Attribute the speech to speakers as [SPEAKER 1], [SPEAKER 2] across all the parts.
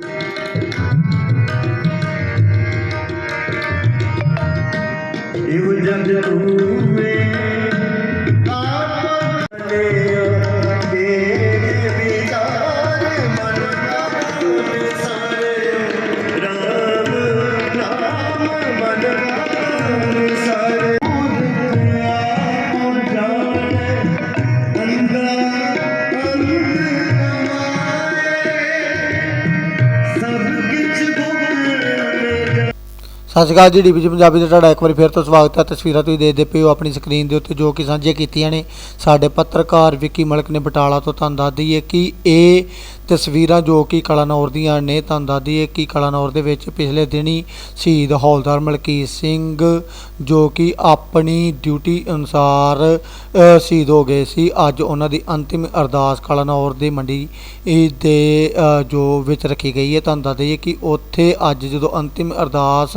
[SPEAKER 1] You jump
[SPEAKER 2] ਸਤਿ ਸ਼੍ਰੀ ਅਕਾਲ ਜੀ ਡੀਬੀਜੀ ਪੰਜਾਬੀ ਦਾ ਤੁਹਾਡਾ ਇੱਕ ਵਾਰੀ ਫਿਰ ਤੋਂ ਸਵਾਗਤ ਹੈ। ਤਸਵੀਰਾਂ ਤੁਸੀਂ ਦੇਖਦੇ ਪਏ ਹੋ ਆਪਣੀ ਸਕਰੀਨ ਦੇ ਉੱਤੇ, ਜੋ ਕਿ ਸਾਂਝੀਆਂ ਕੀਤੀਆਂ ਨੇ। ਸਾਡੇ ਪੱਤਰਕਾਰ ਵਿੱਕੀ ਮਲਕ ਨੇ ਬਟਾਲਾ ਤੋਂ ਤੁਹਾਨੂੰ ਦੱਸ ਦਈਏ ਕਿ ਇਹ ਤਸਵੀਰਾਂ ਜੋ ਕਿ ਕਲਾਨੌਰ ਦੀਆਂ ਨੇ, ਤੁਹਾਨੂੰ ਦੱਸ ਦਈਏ ਕਿ ਕਲਾਨੌਰ ਦੇ ਵਿੱਚ ਪਿਛਲੇ ਦਿਨੀ ਸ਼ਹੀਦ ਹੌਲਦਾਰ ਮਲਕੀਤ ਸਿੰਘ ਜੋ ਕਿ ਆਪਣੀ ਡਿਊਟੀ ਅਨੁਸਾਰ ਸ਼ਹੀਦ ਹੋ ਗਏ ਸੀ। ਅੱਜ ਉਹਨਾਂ ਦੀ ਅੰਤਿਮ ਅਰਦਾਸ ਕਲਾਨੌਰ ਦੀ ਮੰਡੀ ਦੇ ਜੋ ਵਿੱਚ ਰੱਖੀ ਗਈ ਹੈ। ਤੁਹਾਨੂੰ ਦੱਸ ਦਈਏ ਕਿ ਉੱਥੇ ਅੱਜ ਜਦੋਂ ਅੰਤਿਮ ਅਰਦਾਸ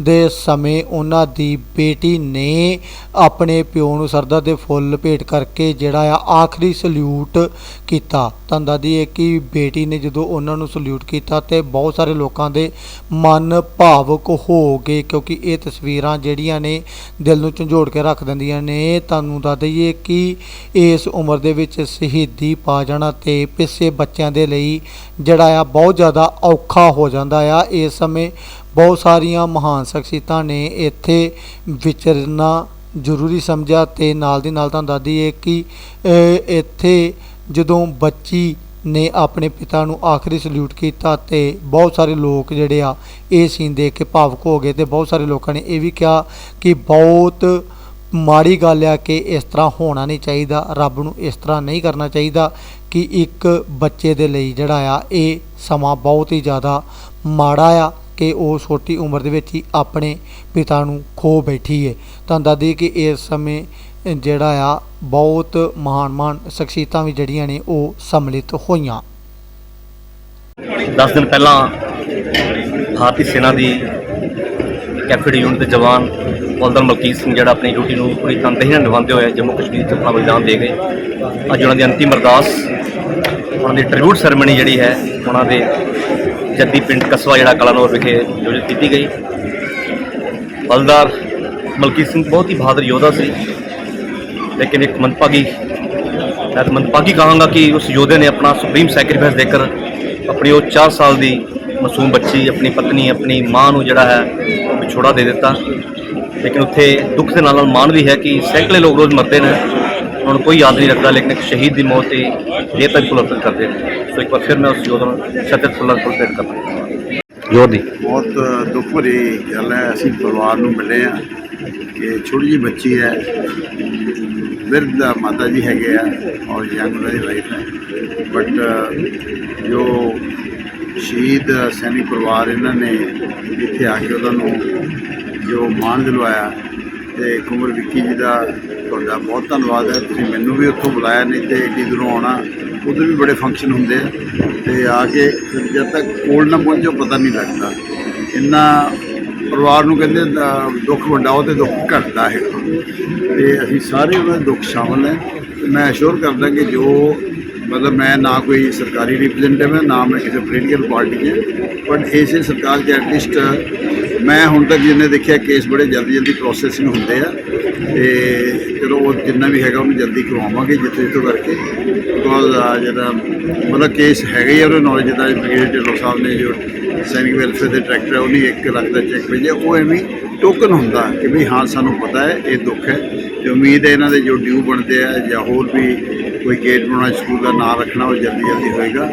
[SPEAKER 2] ਦੇ ਸਮੇਂ ਉਹਨਾਂ ਦੀ ਬੇਟੀ ਨੇ ਆਪਣੇ ਪਿਓ ਨੂੰ ਸਰਦਾ ਦੇ ਫੁੱਲ ਭੇਟ ਕਰਕੇ ਜਿਹੜਾ ਆ ਆਖਰੀ ਸਲੂਟ ਕੀਤਾ। ਤੁਹਾਨੂੰ ਦੱਸ ਦਈਏ ਕਿ ਬੇਟੀ ਨੇ ਜਦੋਂ ਉਹਨਾਂ ਨੂੰ ਸਲੂਟ ਕੀਤਾ ਤੇ ਬਹੁਤ ਸਾਰੇ ਲੋਕਾਂ ਦੇ ਮਨ ਭਾਵੁਕ ਹੋ ਗਏ ਕਿਉਂਕਿ ਇਹ ਤਸਵੀਰਾਂ ਜਿਹੜੀਆਂ ਨੇ ਦਿਲ ਨੂੰ ਝੰਜੋੜ ਕੇ ਰੱਖ ਦਿੰਦੀਆਂ ਨੇ। ਤੁਹਾਨੂੰ ਦੱਸ ਦਈਏ ਕਿ ਇਸ ਉਮਰ ਦੇ ਵਿੱਚ ਸ਼ਹੀਦੀ ਪਾ ਜਾਣਾ ਤੇ ਪਿੱਛੇ ਬੱਚਿਆਂ ਦੇ ਲਈ ਜਿਹੜਾ ਆ ਬਹੁਤ ਜ਼ਿਆਦਾ ਔਖਾ ਹੋ ਜਾਂਦਾ ਆ। ਇਸ ਸਮੇਂ ਬਹੁਤ ਸਾਰੀਆਂ ਮਹਾਨ ਸ਼ਖਸੀਅਤਾਂ ਨੇ ਇੱਥੇ ਵਿਚਰਨਾ ਜ਼ਰੂਰੀ ਸਮਝਿਆ ਤੇ ਨਾਲ ਦੀ ਨਾਲ ਤੁਹਾਨੂੰ ਦੱਸਦੀ ਹੈ ਕਿ ਇੱਥੇ ਜਦੋਂ ਬੱਚੀ ਨੇ ਆਪਣੇ ਪਿਤਾ ਨੂੰ ਆਖਰੀ ਸਲੂਟ ਕੀਤਾ ਤੇ ਬਹੁਤ ਸਾਰੇ ਲੋਕ ਜਿਹੜੇ ਆ, ਇਹ ਸੀਨ ਦੇਖ ਕੇ ਭਾਵੁਕ ਹੋ ਗਏ ਤੇ ਬਹੁਤ ਸਾਰੇ ਲੋਕਾਂ ਨੇ ਇਹ ਵੀ ਕਿਹਾ ਕਿ ਬਹੁਤ ਮਾੜੀ ਗੱਲ ਆ ਕਿ ਇਸ ਤਰ੍ਹਾਂ ਹੋਣਾ ਨਹੀਂ ਚਾਹੀਦਾ, ਰੱਬ ਨੂੰ ਇਸ ਤਰ੍ਹਾਂ ਨਹੀਂ ਕਰਨਾ ਚਾਹੀਦਾ ਕਿ ਇੱਕ ਬੱਚੇ ਦੇ ਲਈ ਜਿਹੜਾ ਆ, ਇਹ ਸਮਾਂ ਬਹੁਤ ਹੀ ਜ਼ਿਆਦਾ ਮਾੜਾ ਆ। ਕਿ ਉਹ ਛੋਟੀ ਉਮਰ ਦੇ ਵਿੱਚ ਹੀ ਆਪਣੇ ਪਿਤਾ ਨੂੰ ਖੋ ਬੈਠੀ ਹੈ ਤੁਹਾਨੂੰ ਦੱਸ ਦਈਏ ਕਿ ਇਸ ਸਮੇਂ ਜਿਹੜਾ ਆ, ਬਹੁਤ ਮਹਾਨ ਮਹਾਨ ਸ਼ਖਸੀਅਤਾਂ ਵੀ ਜਿਹੜੀਆਂ ਨੇ, ਉਹ ਸੰਮਿਲਿਤ ਹੋਈਆਂ।
[SPEAKER 3] 10 ਦਿਨ ਪਹਿਲਾਂ ਭਾਰਤੀ ਸੈਨਾ ਦੀ ਕੈਫੇਡ ਯੂਨਿਟ ਦੇ ਜਵਾਨ ਹੌਲਦਾਰ ਮਲਕੀਤ ਸਿੰਘ ਜਿਹੜਾ ਆਪਣੀ ਡਿਊਟੀ ਨੂੰ ਪੂਰੀ ਤਨਦੇਹੀ ਨਾਲ ਨਿਭਾਉਂਦੇ ਹੋਏ ਜੰਮੂ ਕਸ਼ਮੀਰ 'ਚ ਆਪਣਾ ਬਲੀਦਾਨ ਦੇ ਗਏ। ਅੱਜ ਉਹਨਾਂ ਦੀ ਅੰਤਿਮ ਅਰਦਾਸ, ਉਹਨਾਂ ਦੀ ਟ੍ਰਿਬਿਊਟ ਸੈਰੇਮਨੀ ਜਿਹੜੀ ਹੈ, ਉਹਨਾਂ ਦੇ ਜੱਦੀ ਪਿੰਡ ਕਸਬਾ ਜਿਹੜਾ ਕਲਾਨੌਰ ਵਿਖੇ ਆਯੋਜਿਤ ਕੀਤੀ ਗਈ। ਹੌਲਦਾਰ ਮਲਕੀਤ ਸਿੰਘ ਬਹੁਤ ਹੀ ਬਹਾਦਰ ਯੋਧਾ ਸੀ। ਲੇਕਿਨ ਇੱਕ ਮੰਦਭਾਗੀ ਮੈਂ ਮੰਦਭਾਗੀ ਕਹਾਂਗਾ ਕਿ ਉਸ ਯੋਧੇ ਨੇ ਆਪਣਾ ਸੁਪਰੀਮ ਸੈਕਰੀਫਾਈਸ ਦੇकर ਆਪਣੀ ਉਹ 4 ਸਾਲ ਦੀ ਮਾਸੂਮ ਬੱਚੀ, ਆਪਣੀ ਪਤਨੀ, ਆਪਣੀ ਮਾਂ ਨੂੰ ਜਿਹੜਾ ਹੈ ਵਿਛੋੜਾ ਦੇ ਦਿੱਤਾ। ਲੇਕਿਨ ਉੱਥੇ ਦੁੱਖ ਦੇ ਨਾਲ ਨਾਲ ਮਾਣ ਵੀ ਹੈ ਕਿ ਸੈਂਕੜੇ ਲੋਕ ਰੋਜ਼ ਮਰਦੇ ਨੇ। ਉਹਨਾਂ ਨੂੰ ਕੋਈ ਯਾਦ ਨਹੀਂ ਰੱਖਦਾ ਲੇਕਿਨ ਇੱਕ ਸ਼ਹੀਦ ਦੀ ਮੌਤ ਤੇ ਦੇਰ ਤੱਕ ਪੁਲਰਪਿਤ ਕਰਦੇ ਨੇ। ਸੋ ਇੱਕ ਵਾਰ ਫਿਰ ਮੈਂ ਉਸ ਯੋਧਾ ਨੂੰ ਸਤਿਤ ਪੁਲਰਪਿਤ ਕਰਦਾ ਯੋਧੀ।
[SPEAKER 4] ਬਹੁਤ ਦੁੱਖ ਭਰੀ ਗੱਲ ਹੈ ਅਸੀਂ ਪਰਿਵਾਰ ਨੂੰ ਮਿਲੇ ਆ ਕਿ ਛੋਟੀ ਜਿਹੀ ਬੱਚੀ ਹੈ ਬਿਰਧ ਮਾਤਾ ਜੀ ਹੈਗੇ ਆ ਔਰ ਯੰਗ ਉਹਨਾਂ ਦੀ ਵਾਈਫ ਹੈ। ਬਟ ਜੋ ਸ਼ਹੀਦ ਸੈਨਿਕ ਪਰਿਵਾਰ ਇਹਨਾਂ ਨੇ ਇੱਥੇ ਆ ਕੇ ਉਹਨਾਂ ਨੂੰ ਜੋ ਮਾਣ ਦਿਲਵਾਇਆ ਤੇ ਕੁਮਰ ਵਿੱਕੀ ਜੀ ਦਾ ਤੁਹਾਡਾ ਬਹੁਤ ਧੰਨਵਾਦ ਹੈ। ਤੁਸੀਂ ਮੈਨੂੰ ਵੀ ਉੱਥੋਂ ਬੁਲਾਇਆ ਨਹੀਂ ਤੇ ਏਡੀ ਦੂਰੋਂ ਆਉਣਾ ਉਧਰ ਵੀ ਬੜੇ ਫੰਕਸ਼ਨ ਹੁੰਦੇ ਆ। ਤੇ ਆ ਕੇ ਜਦ ਤੱਕ ਕੋਲ ਨਾ ਪਹੁੰਚੋ, ਪਤਾ ਨਹੀਂ ਲੱਗਦਾ। ਇੰਨਾ ਪਰਿਵਾਰ ਨੂੰ ਕਹਿੰਦੇ ਦ- ਦੁੱਖ ਵੰਡਾਓ ਤੇ ਦੁੱਖ ਘਟਦਾ ਹੈ। ਤੇ ਅਸੀਂ ਸਾਰੇ ਉਹਨਾਂ ਦੇ ਦੁੱਖ ਸ਼ਾਮਲ ਹੈ। ਤੇ ਮੈਂ ਅਸ਼ੋਰ ਕਰਦਾ ਕਿ ਜੋ ਮਤਲਬ ਮੈਂ ਨਾ ਕੋਈ ਸਰਕਾਰੀ ਰਿਪਰੈਜ਼ੈਂਟੇਟਿਵ ਹੈ, ਨਾ ਮੈਂ ਕਿਸੇ ਪੋਲੀਟੀਕਲ ਪਾਰਟੀ 'ਚ। ਬਟ ਇਸੇ ਸਰਕਾਰ 'ਚ ਐਟਲੀਸਟ ਮੈਂ ਹੁਣ ਤੱਕ ਜਿੰਨੇ ਦੇਖਿਆ ਕੇਸ ਬੜੇ ਜਲਦੀ ਜਲਦੀ ਪ੍ਰੋਸੈਸਿੰਗ ਹੁੰਦੇ ਆ, ਤੇ ਚਲੋ ਉਹ ਜਿੰਨਾ ਵੀ ਹੈਗਾ ਉਹਨੂੰ ਜਲਦੀ ਕਰਵਾਵਾਂਗੇ ਜਿੱਥੇ ਜਿੱਥੋਂ ਕਰਕੇ। ਬਿਕੋਜ਼ ਜਿਹੜਾ ਮਤਲਬ ਕੇਸ ਹੈਗਾ ਹੀ ਆ ਉਹਨੂੰ ਨੌਲੇਜ ਦਾ ਬ੍ਰਿਗੇਡ ਢਿੱਲੋਂ ਸਾਹਿਬ ਨੇ ਜੋ ਸੈਨਿਕ ਵੈਲਫੇਅਰ ਦੇ ਡਾਇਰੈਕਟਰ ਹੈ ਉਹਨੇ 1 ਲੱਖ ਦਾ ਚੈੱਕ ਭੇਜਿਆ। ਉਹ ਐਵੇਂ ਟੋਕਨ ਹੁੰਦਾ ਕਿ ਵੀ ਹਾਂ, ਸਾਨੂੰ ਪਤਾ ਹੈ, ਇਹ ਦੁੱਖ ਹੈ। ਤੇ ਉਮੀਦ ਹੈ ਇਹਨਾਂ ਦੇ ਜੋ ਡਿਊ ਬਣਦੇ ਆ ਜਾਂ ਹੋਰ ਵੀ ਕੋਈ ਗੇਟ ਬਣਾਉਣਾ ਸਕੂਲ ਦਾ ਨਾਂ ਰੱਖਣਾ, ਉਹ ਜਲਦੀ ਜਲਦੀ ਹੋਏਗਾ।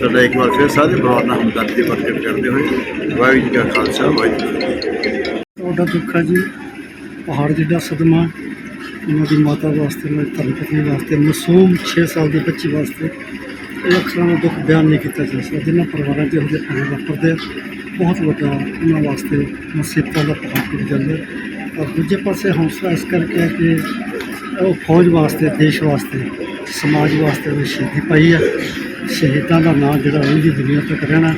[SPEAKER 4] ਸਾਡਾ ਇੱਕ ਵਾਰ ਫਿਰ ਸਾਰੇ ਪਰਿਵਾਰ ਨਾਲ ਹਮਦਰਦੀ ਪ੍ਰਗਟ ਕਰਦੇ ਹੋਏ ਵਾਹਿਗੁਰੂ ਜੀ ਕਾ ਖਾਲਸਾ, ਵਾਹਿਗੁਰੂ ਜੀ
[SPEAKER 5] ਤੁਹਾਡਾ ਦੁੱਖ ਹੈ ਜੀ। ਪਹਾੜ ਜਿੱਡਾ ਸਦਮਾ, ਉਹਨਾਂ ਦੀ ਮਾਤਾ ਵਾਸਤੇ, ਉਹਨਾਂ ਦੀ ਧਰਮ ਪਤਨੀ ਵਾਸਤੇ, ਮਾਸੂਮ 6 ਸਾਲ ਦੀ ਬੱਚੇ ਵਾਸਤੇ ਇਹ ਅਕਸਰਾਂ ਦਾ ਦੁੱਖ ਬਿਆਨ ਨਹੀਂ ਕੀਤਾ ਜਾ ਸਕਦਾ। ਜਿਨ੍ਹਾਂ ਪਰਿਵਾਰਾਂ 'ਚ ਇਹੋ ਜਿਹੇ ਭਾਵੇਂ ਵਾਪਰਦੇ ਆ, ਬਹੁਤ ਵੱਡਾ ਉਹਨਾਂ ਵਾਸਤੇ ਮੁਸੀਬਤਾਂ ਦਾ ਪਹਾੜ ਟੁੱਟ ਜਾਂਦਾ ਔਰ ਦੂਜੇ ਪਾਸੇ ਹੌਸਲਾ ਇਸ ਕਰਕੇ ਹੈ ਕਿ ਉਹ ਫੌਜ ਵਾਸਤੇ, ਦੇਸ਼ ਵਾਸਤੇ, ਸਮਾਜ ਵਾਸਤੇ ਉਹ ਸ਼ਹੀਦੀ ਪਾਈ ਹੈ ਸ਼ਹੀਦਾਂ ਦਾ ਨਾਂ ਜਿਹੜਾ ਉਹਦੀ ਦੁਨੀਆ ਤੱਕ ਰਹਿਣਾ।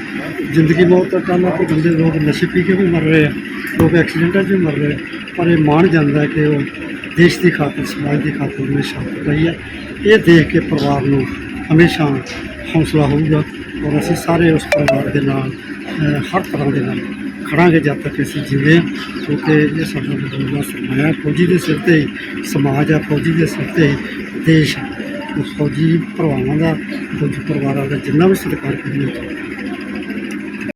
[SPEAKER 5] ਜ਼ਿੰਦਗੀ ਬਹੁਤ ਦਾ ਕੰਮ ਆ ਕੋਈ ਬੰਦੇ ਲੋਕ ਨਸ਼ੇ ਪੀ ਕੇ ਵੀ ਮਰ ਰਹੇ ਆ, ਲੋਕ ਐਕਸੀਡੈਂਟਾਂ 'ਚ ਵੀ ਮਰ ਰਹੇ ਆ। ਪਰ ਇਹ ਮਾਣ ਜਾਂਦਾ ਕਿ ਉਹ ਦੇਸ਼ ਦੀ ਖਾਤਰ, ਸਮਾਜ ਦੀ ਖਾਤਰ ਹਮੇਸ਼ਾ ਰਹੀ ਹੈ ਇਹ ਦੇਖ ਕੇ ਪਰਿਵਾਰ ਨੂੰ ਹਮੇਸ਼ਾ ਹੌਸਲਾ ਹੋਊਗਾ ਔਰ ਅਸੀਂ ਸਾਰੇ ਉਸ ਪਰਿਵਾਰ ਦੇ ਨਾਲ ਹਰ ਤਰ੍ਹਾਂ ਦੇ ਨਾਲ ਖੜਾਂਗੇ ਜਦ ਤੱਕ ਅਸੀਂ ਜਿਉਂਦੇ ਹਾਂ ਕਿਉਂਕਿ ਇਹ ਸਾਡਾ ਬਦਲਦਾ ਸਰਮਾਇਆ ਹੈ। ਫੌਜੀ ਦੇ ਸਿਰ ਤੇ ਹੀ ਸਮਾਜ ਆ ਫੌਜੀ ਦੇ ਸਿਰ ਤੇ ਹੀ ਦੇਸ਼ ਫੌਜੀ ਭਰਾਵਾਂ ਦਾ, ਫੌਜੀ ਪਰਿਵਾਰਾਂ ਦਾ ਜਿੰਨਾ ਵੀ ਸਤਿਕਾਰ ਕਰੀਏ